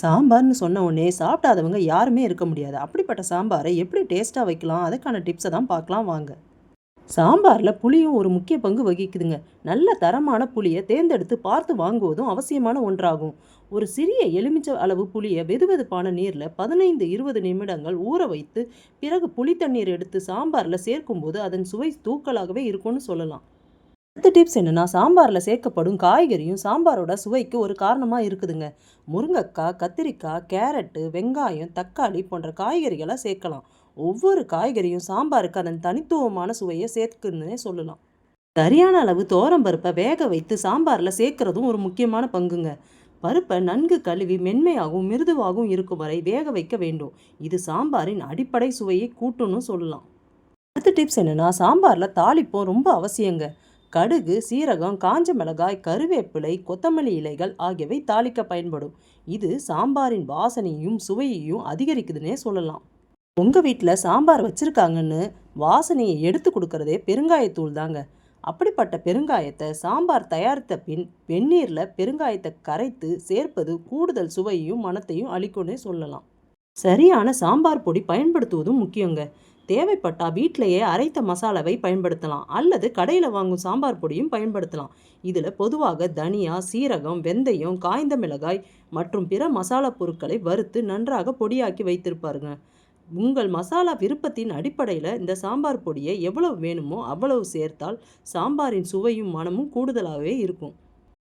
சாம்பார்னு சொன்ன உடனே சாப்பிடாதவங்க யாருமே இருக்க முடியாது. அப்படிப்பட்ட சாம்பாரை எப்படி டேஸ்ட்டாக வைக்கலாம்? அதுக்கான டிப்ஸை தான் பார்க்கலாம் வாங்க. சாம்பாரில் புளியும் ஒரு முக்கிய பங்கு வகிக்குதுங்க. நல்ல தரமான புளியை தேர்ந்தெடுத்து பார்த்து வாங்குவதும் அவசியமான ஒன்றாகும். ஒரு சிறிய எலுமிச்சை அளவு புளியை வெதுவெதுப்பான நீரில் பதினைந்து இருபது நிமிடங்கள் ஊற வைத்து பிறகு புளி தண்ணீர் எடுத்து சாம்பாரில் சேர்க்கும்போது அதன் சுவை தூக்கலாகவே இருக்கும்னு சொல்லலாம். அடுத்த டிப்ஸ் என்னென்னா சாம்பாரில் சேர்க்கப்படும் காய்கறியும் சாம்பாரோட சுவைக்கு ஒரு காரணமாக இருக்குதுங்க. முருங்கைக்காய் கத்திரிக்காய் கேரட்டு வெங்காயம் தக்காளி போன்ற காய்கறிகளை சேர்க்கலாம். ஒவ்வொரு காய்கறியும் சாம்பாருக்கு அதன் தனித்துவமான சுவையை சேர்க்குதுன்னே சொல்லலாம். சரியான அளவு பருப்பை வேக வைத்து சாம்பாரில் சேர்க்கறதும் ஒரு முக்கியமான பங்குங்க. பருப்பை நன்கு கழுவி மென்மையாகவும் மிருதுவாகவும் இருக்கும் வரை வேக வைக்க வேண்டும். இது சாம்பாரின் அடிப்படை சுவையை கூட்டுன்னு சொல்லலாம். அடுத்த டிப்ஸ் என்னென்னா சாம்பாரில் தாளிப்போம் ரொம்ப அவசியங்க. கடுகு சீரகம் காஞ்ச மிளகாய் கருவேப்பிலை கொத்தமல்லி இலைகள் ஆகியவை தாளிக்க பயன்படும். இது சாம்பாரின் வாசனையும் சுவையையும் அதிகரிக்குதுன்னே சொல்லலாம். உங்கள் வீட்டில் சாம்பார் வச்சுருக்காங்கன்னு வாசனையை எடுத்து கொடுக்கறதே பெருங்காயத்தூள் தாங்க. அப்படிப்பட்ட பெருங்காயத்தை சாம்பார் தயாரித்த பின் வெந்நீரில் பெருங்காயத்தை கரைத்து சேர்ப்பது கூடுதல் சுவையையும் மனத்தையும் அளிக்கும்னே சொல்லலாம். சரியான சாம்பார் பொடி பயன்படுத்துவதும் முக்கியங்க. தேவைப்பட்டால் வீட்டிலேயே அரைத்த மசாலாவை பயன்படுத்தலாம். அல்லது கடையில் வாங்கும் சாம்பார் பொடியும் பயன்படுத்தலாம். இதில் பொதுவாக தனியா சீரகம் வெந்தயம் காய்ந்த மிளகாய் மற்றும் பிற மசாலா பொருட்களை வறுத்து நன்றாக பொடியாக்கி வைத்திருப்பாருங்க. உங்கள் மசாலா விருப்பத்தின் அடிப்படையில் இந்த சாம்பார் பொடியை எவ்வளவு வேணுமோ அவ்வளவு சேர்த்தால் சாம்பாரின் சுவையும் மனமும் கூடுதலாகவே இருக்கும்.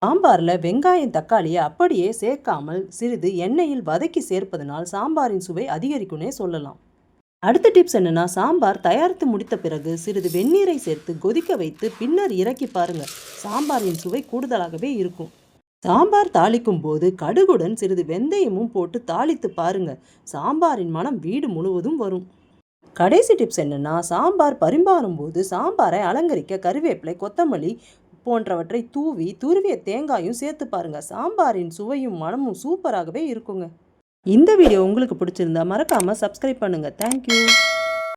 சாம்பாரில் வெங்காயம் தக்காளியை அப்படியே சேர்க்காமல் சிறிது எண்ணெயில் வதக்கி சேர்ப்பதனால் சாம்பாரின் சுவை அதிகரிக்கும்னே சொல்லலாம். அடுத்த டிப்ஸ் என்னென்னா சாம்பார் தயாரித்து முடித்த பிறகு சிறிது வெந்நீரை சேர்த்து கொதிக்க வைத்து பின்னர் இறக்கி பாருங்கள் சாம்பாரின் சுவை கூடுதலாகவே இருக்கும். சாம்பார் தாளிக்கும் போது கடுகுடன் சிறிது வெந்தயமும் போட்டு தாளித்து பாருங்க. சாம்பாரின் மனம் வீடு முழுவதும் வரும். கடைசி டிப்ஸ் என்னென்னா சாம்பார் பரிமாறும் போது சாம்பாரை அலங்கரிக்க கருவேப்பிலை கொத்தமல்லி போன்றவற்றை தூவி துருவிய தேங்காயும் சேர்த்து பாருங்க. சாம்பாரின் சுவையும் மனமும் சூப்பராகவே இருக்குங்க. இந்த வீடியோ உங்களுக்கு பிடிச்சிருந்தா மறக்காமல் சப்ஸ்கிரைப் பண்ணுங்க. தேங்க்யூ